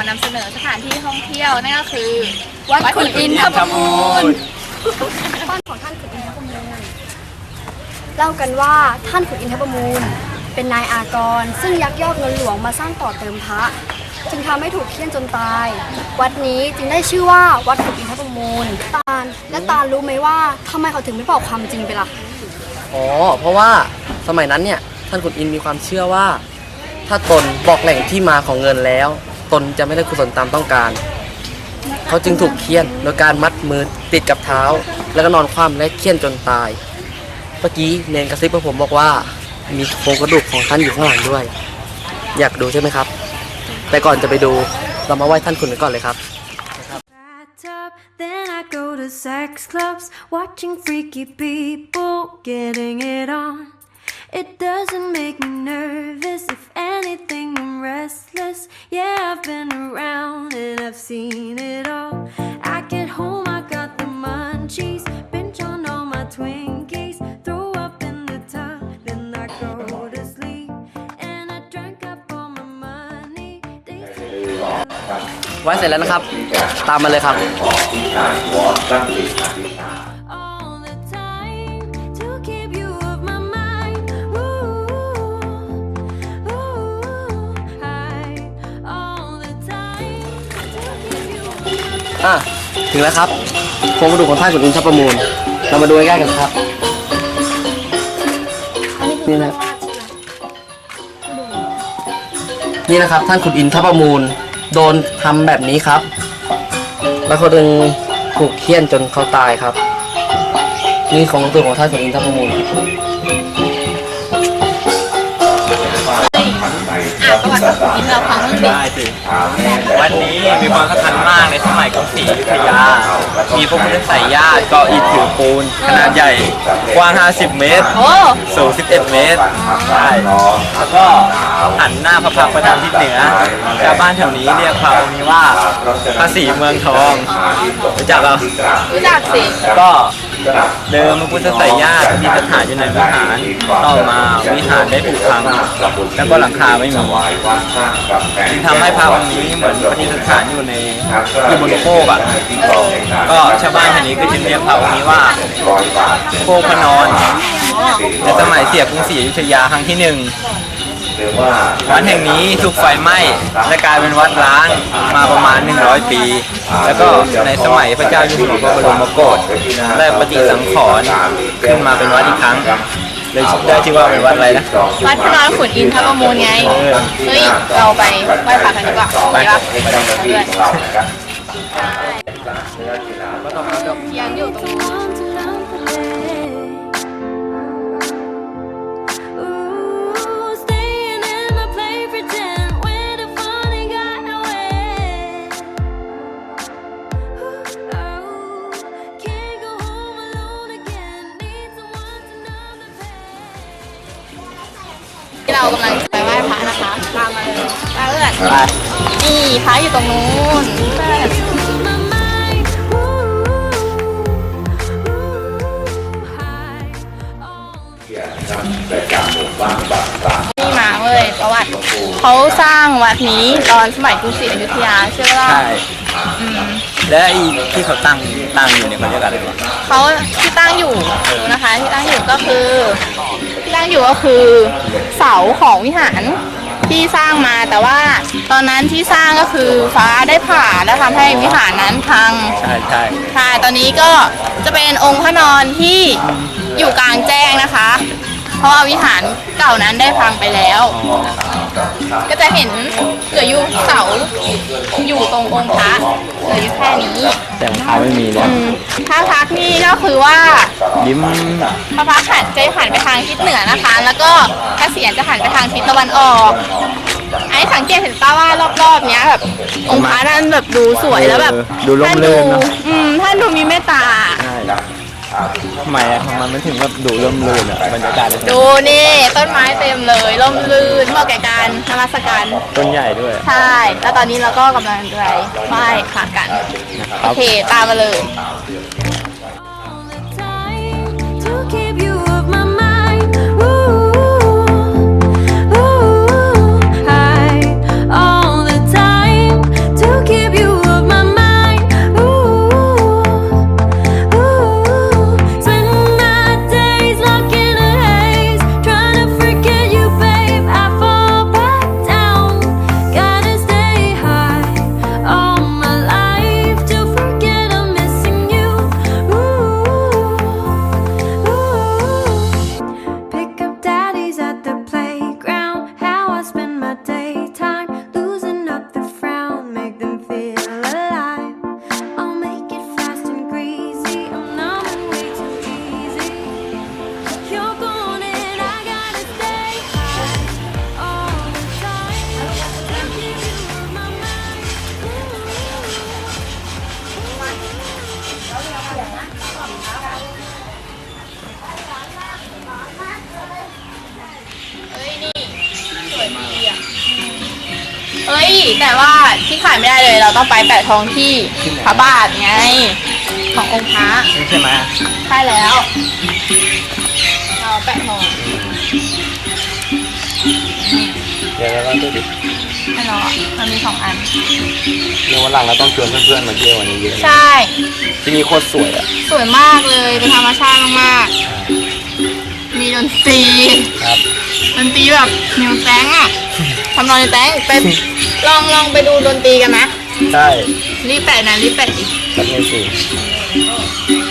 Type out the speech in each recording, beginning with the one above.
จังหวัดอ่างทองมานำเสนอสถานที่ท่องเที่ยวนั่นก็คือวัดขุนอินทประมูลบ้านของท่านขุนอินทประมูลเล่ากันว่าท่านขุนอินทประมูล เป็นนายอากร ซึ่งยักยอกเงินหลวงมาสร้างต่อเติมพระ จึงทำให้ถูกเคี่ยนจนตาย วัดนี้จึงได้ชื่อว่าวัดขุนอินทประมูลตาลและตาลรู้ไหมว่าทำไมเขาถึงไม่บอกความจริงไปล่ะอ๋อเพราะว่าสมัยนั้นเนี่ยท่านขุนอินทร์มีความเชื่อว่า ถ้าตนบอกแหล่งที่มาของเงินแล้ว ตนจะไม่ได้กุศลตามต้องการ เขาจึงถูกเคี่ยนโดยการมัดมือติดกับเท้า แล้วก็นอนคว่ำและเคี่ยนจนตาย เมื่อกี้เนนกระซิบกับผมบอกว่า มีโครงกระดูกของท่านอยู่ข้างหลังด้วย อยากดูใช่ไหมครับ แต่ก่อนจะไปดูเรามาไหว้ท่านขุนกันก่อนเลยครับ then I go to sex clubs, watching freaky people getting it on. It doesn't make me nervous, if anything, I'm restless. Yeah, I've been around and I've seen it all. I get home, I got the munchies, binge on all my Twinkies, throw up in the tub, then I go to sleep. And I drank up all my money. They say ไหว้เสร็จแล้วนะครับ ตามมาเลยครับ all อะถึงแล้วครับโครงกระดูกของท่านขุนอินทรประมูล เรามาดูใกล้ๆกันครับ นี่นะนี่นะครับท่านขุนอินทรประมูล โดนทำแบบนี้ครับ แล้วเขาดึงถูกเคี่ยนจนเขาตายครับ นี่ของตัวของท่านขุนอินทรประมูลานประวัติของขุนอินทร์เราฟังบ้างดิได้สิวันนี้มีความสำคัญมากในสมัยกรุงศรีอยุธยา มีพระพุทธไสยญาติก่ออิฐถือปูน ขนาดใหญ่ กว้าง 50 เมตร โอ้สูง 11 เมตร ใช่ แล้วก็หันหน้าพระพักตร์ไปทางทิศเหนือ ชาวบ้านแถวนี้เรียกพระองค์นี้ว่าพระศรีเมืองทอง รู้จักเรารู้จักสิก็ เดิมพระพุทธไสยญาติมีสถานอยู่ในวิหาร ต่อมาวิหารได้ผุพัง แล้วก็หลังคาไม่มีจึงทำให้พระองค์นี้เหมือนปฏิสถานอยู่ในอยู่บนโคกอะก็ชาวบ้านแถวนี้ก็จึงเรียกพระองค์นี้ว่าโคกพระนอนในสมัยเสียกรุงศรีอยุธยาครั้งที่หนึ่ง วัดแห่งนี้ถูกไฟไหม้และกลายเป็นวัดร้างมาประมาณ 100 ปี แล้วก็ในสมัยพระเจ้าอยู่หัวพระบรมโกศได้ปฏิสังขรณ์ขึ้นมาเป็นวัดอีกครั้งเลยได้ชื่อว่าเป็นวัดอะไรนะวัดพระนอนขุนอินทร์ประมูลไงเฮ้ยเราไปไหว้พระกันดีกว่าไปปะเพื่อนยังอยู่ตรงนู้ เรากำลังจะไปไหว้พระนะคะตามมาเลยตามเพื่อนนี่พระอยู่ตรงนู้นเพื่อน My mind. Ooh, ooh, high. All นี่มาเว้ยประวัติเขาสร้างวัดนี้ตอนสมัยกรุงศรีอยุธยาใช่ไหมล่ะใช่และไอ้ที่เขาตั้งตั้งอยู่เนี่ยเขาเรียกอะไรวะเขาที่ตั้งอยู่นะคะที่ตั้งอยู่ก็คือ ที่ตั้งอยู่ก็คือเสาของวิหารที่สร้างมาแต่ว่าตอนนั้นที่สร้างก็คือฟ้าได้ผ่าแล้วทำให้วิหารนั้นพังใช่ใช่ค่ะตอนนี้ก็จะเป็นองค์พระนอนที่อยู่กลางแจ้งนะคะ เพราะว่าวิหารเก่านั้นได้พังไปแล้ว ก็จะเห็นเหลืออยู่เสาอยู่ตรงองค์พระเหลืออยู่แค่นี้แต่ของเขาไม่มีเลยอืมถ้าพักนี่ก็คือว่า ยิ้มพระพักตร์หันจะหันไปทางทิศเหนือนะคะ แล้วก็พระเศียรจะหันไปทางทิศตะวันออกไอ้สังเกตเห็นป้าว่ารอบๆเนี้ยแบบองค์พระนั้นแบบดูสวยแล้วแบบเออดูร่มท่านรื่นเนอะอืมท่านดูมีเมตตา ใช่ ทำไมอะทำไมมันถึงแบบดูร่มรื่นอะบรรยากาศเลยดูนี่ต้นไม้เต็มเลยร่มรื่นเหมาะแก่การนมัสการต้นใหญ่ด้วย ใช่ แล้วตอนนี้เราก็กำลังจะไปไหว้พระกันครัโอบเค ตามมาเลย แต่ว่าที่ขายไม่ได้เลย เราต้องไปแปะทองที่พระบาทไง ขององค์พระนี่ใช่ไหมใช่แล้ว เราแปะทองเดี๋ยวเราต้องดูดิให้เราอะมันมีสองอัน ในวันหลังเราต้องชวนเพื่อนๆมาเที่ยววันนี้เยอะใช่ ที่นี่โคตรสวยอะสวยมากเลย เป็นธรรมชาติมากๆมีดนตรี ครับ ดนตรีแบบนิวแตงอะทำนองนิวแตงไปลองลองไปดูดนตรีกันไหมใช่รีบแปะนะรีบแปะดิครับนี่สิ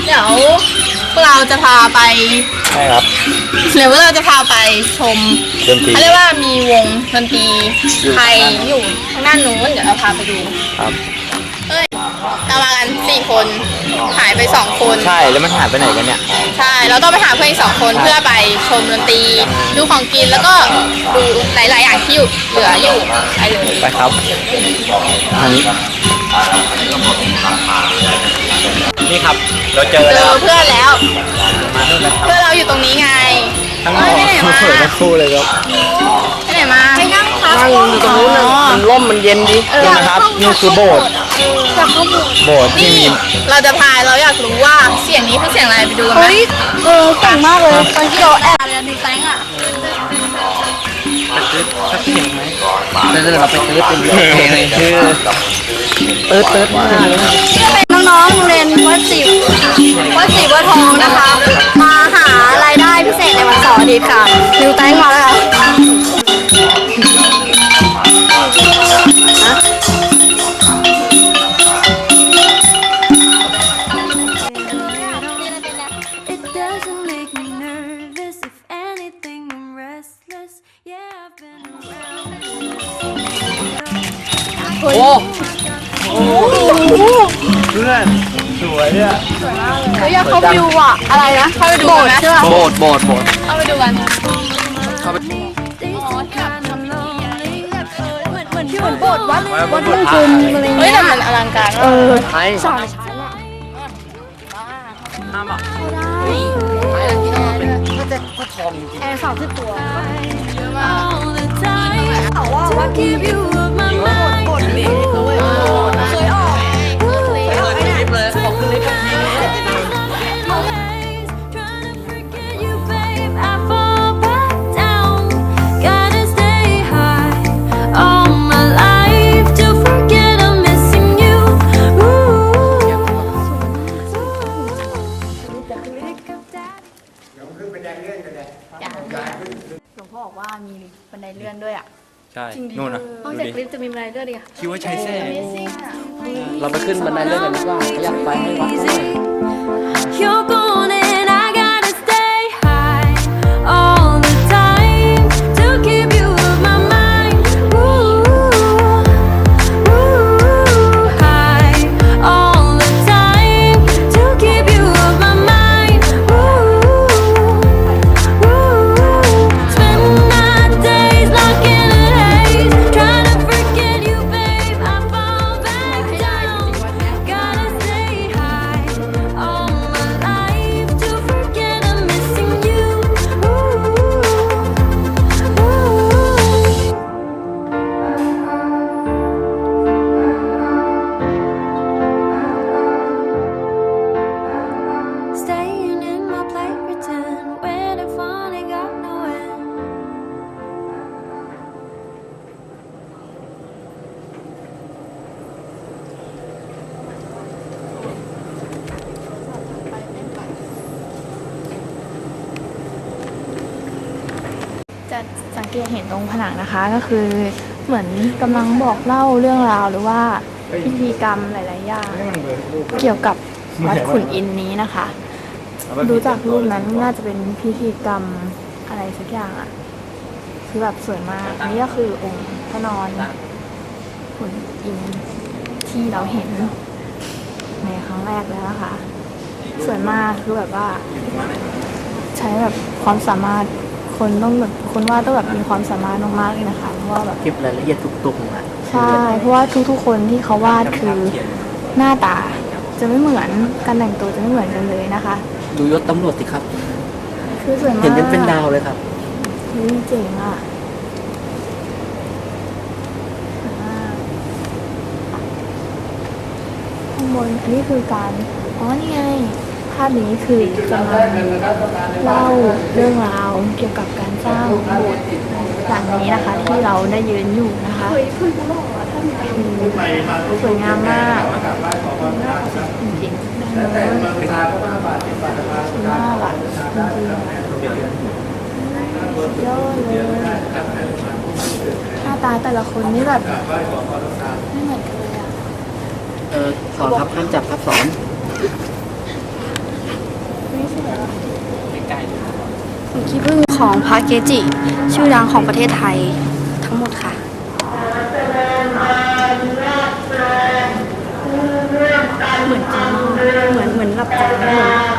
เดี๋ยวพวกเราจะพาไปใช่ครับเดี๋ยวพวกเราจะพาไปชมดนตรีเขาเรียกว่ามีวงดนตรีไทยอยู่ทางด้านนู้นเดี๋ยวเราพาไปดูครับเอ้ย เรามากันสี่คน หายไปสองคน ใช่แล้วมันหายไปไหนกันเนี่ย ใช่ เราต้องไปหาเพื่อนอีกสองคนเพื่อไปชมดนตรีดูของกินแล้วก็ดูหลายๆอย่างที่อยู่เหลืออยู่ไปเลย ไปครับอันนี้นี่ครับ เราเจอเจแล้วอเพื่อนแล้ว มานู่นแล้วครับเพื่อนเราอยู่ตรงนี้ไงทั้งหมเอ้ดยไปไหนมาสวยทั้งคู่เลยครับไปไหนมาไปนั่งพักนั่งอยู่ตรงนู้นน่ะมันร่มมันเย็นดีนี่นะครับ นี่คือโบสถ์ โบสถ์ที่นี่มีเราจะพายเราอยากรู้ว่าเสียงนี้คือเสียงอะไรไปดูกันไหมเฮ้ยเออเก่งมากเลยตอนที่เราแอบเรียนดีไซน์อะสักเพลงไหมเดี๋ยวเราไปซื้อเป็นเพลงเลยคือเติร์ดเติร์ดมากเลยนะน้องๆโรงเรียนวัดสิบวัดสิบวัดทองนะคะ มาหารายได้พิเศษในวันเสาร์อาทิตย์ค่ะนิวแตงมาแล้วค่ะ เพื่อนสวยอะเฮ้ยอยากเข้าไปดูอะ อะไรนะ เข้าไปดูกันไหมใช่ป่ะโบดโบดโบดเข้าไปดูกันเข้าไป Days are kinda lonely. เหมือนเหมือนที่เหมือนโบสถ์วัดวัดวัดทุ่งกุมอะไรเฮ้ยเงี้ยแต่มันอลังการมากเออไทยสายชั้นอะห้ามอะไทยที่นั่นเป็นก็จะก็ทองจริงแอร์สามสิบตัว All the time แต่ว่าวัด to keep you off my mind. เคยอ อนกันดีกว่าอยากไปให้วัดด้วย จะสังเกตเห็นตรงผนังนะคะก็คือเหมือนกำลังบอกเล่าเรื่องราวหรือว่าพิธีกรรมหลายๆอย่างเกี่ยวกับวัดขุนอินทร์นี้นะคะดูจากรูปนั้นน่าจะเป็นพิธีกรรมอะไรสักอย่างอะคือแบบสวยมากนี่ก็คือองค์พระนอนขุนอินทร์ที่เราเห็นในครั้งแรกแล้วนะคะสวยมากคือแบบว่า ใช้แบบความสามารถ คนต้องแบบคนว่าต้องแบบมีความสามารถมากๆเลยนะคะเพราะว่าแบบเก็บรายละเอียดทุกตรงอะใช่เพราะว่าทุกๆ คนที่เขาวาดคือหน้าตาจะไม่เหมือนการแต่งตัวจะไม่เหมือนกันเลยนะคะ ดูยศตำรวจสิครับ คือสวยมากเห็นยันเป็นดาวเลยครับนี่เจ๋งอะข้างบนอันนี้คือการ อ๋อ นี่ไงาพนี้คือกำลังเล่าเรื่องราวเกี่ยวกับการสร้างโบสถ์หลังนี้นะคะ ที่เราได้ยืนอยู่นะคะคือสวยงามมากจริงๆด้านโน้นสวยมากอะจริงๆยอดเลยหน้าตาแต่ละคนนี่แบบไม่เหมือนกันเลยอะเออสอนครับห้ามจับครับสอน เป็นขี้ผึ้งของพระเกจิ ชื่อดังของประเทศไทยทั้งหมดค่ะเหมือนจริงมากเหมือนเหมือนหลับตา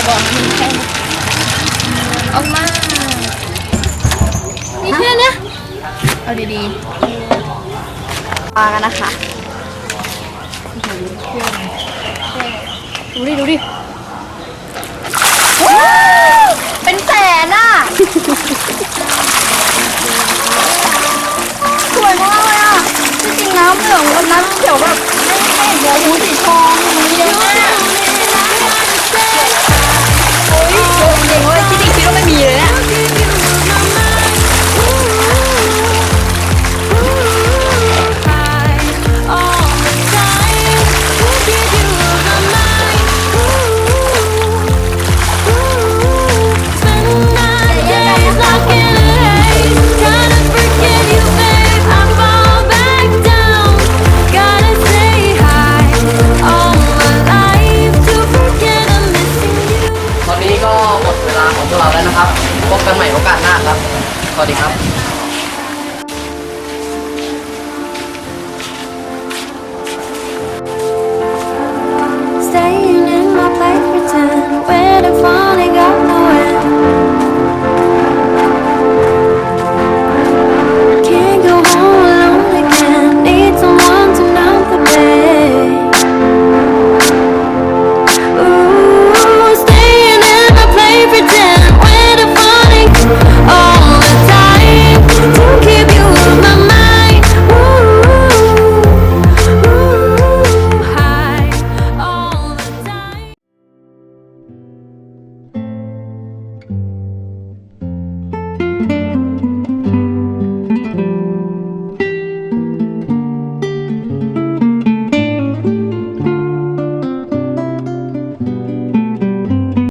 อย่าบอกมันแค่ออกมามีแค่เนี้ยเอาดีๆปลากันนะคะดูดิดูดิเป็นแสนอะสวยมากเลยอะจริงๆน้ำเหลืองกับน้ำเขียวแบบไม่ไม่เห็นเลยหูสีทองมันเยอะมากโ